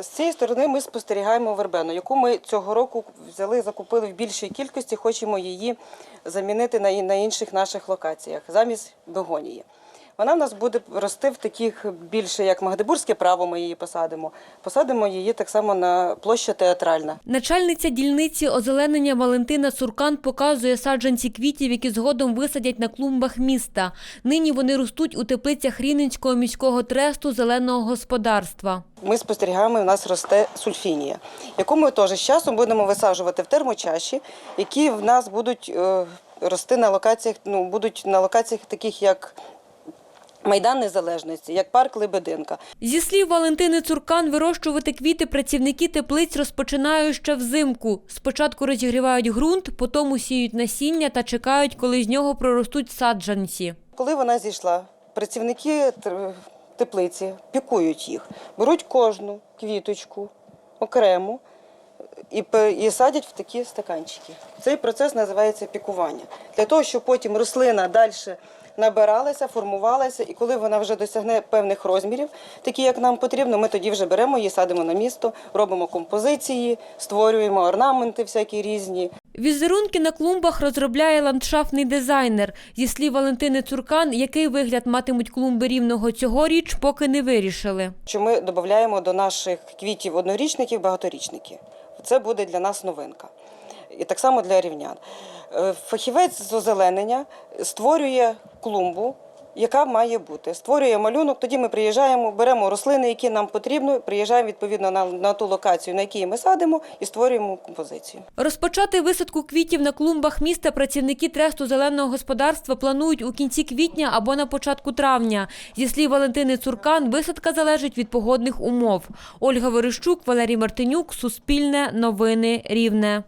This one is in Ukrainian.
З цієї сторони ми спостерігаємо вербену, яку ми цього року взяли, закупили в більшій кількості, хочемо її замінити на, інших наших локаціях замість бегонії. Вона в нас буде рости в таких більше, як Магдебурзьке право, ми її посадимо. Посадимо її так само на площа театральна. Начальниця дільниці озеленення Валентина Суркан показує саджанці квітів, які згодом висадять на клумбах міста. Нині вони ростуть у теплицях Рівненського міського тресту зеленого господарства. Ми спостерігаємо, у нас росте сульфінія, яку ми теж з часом будемо висаджувати в термочаші, які в нас будуть е, рости на локаціях, ну, будуть на локаціях таких, як Майдан Незалежності, як парк Лебединка. Зі слів Валентини Цуркан, вирощувати квіти працівники теплиць розпочинають ще взимку. Спочатку розігрівають ґрунт, потім сіють насіння та чекають, коли з нього проростуть саджанці. Коли вона зійшла, працівники теплиці пікують їх, беруть кожну квіточку окремо і садять в такі стаканчики. Цей процес називається пікування. Для того, щоб потім рослина далі набиралася, формувалася, і коли вона вже досягне певних розмірів, такі як нам потрібно, ми тоді вже беремо її, садимо на місто, робимо композиції, створюємо орнаменти всякі різні. Візерунки на клумбах розробляє ландшафтний дизайнер. Зі слів Валентини Цуркан, який вигляд матимуть клумби рівного цьогоріч, поки не вирішили. що ми додаємо до наших квітів однорічників багаторічники. Це буде для нас новинка. І так само для рівнян. Е, Фахівець з озеленення створює клумбу, яка має бути. Створює малюнок, тоді ми приїжджаємо, беремо рослини, які нам потрібні, приїжджаємо відповідно на, на ту локацію, на якій ми садимо, і створюємо композицію. Розпочати висадку квітів на клумбах міста працівники тресту зеленого господарства планують у кінці квітня або на початку травня. Зі слів Валентини Цуркан, висадка залежить від погодних умов. Ольга Верещук, Валерій Мартинюк, Суспільне, Новини, Рівне.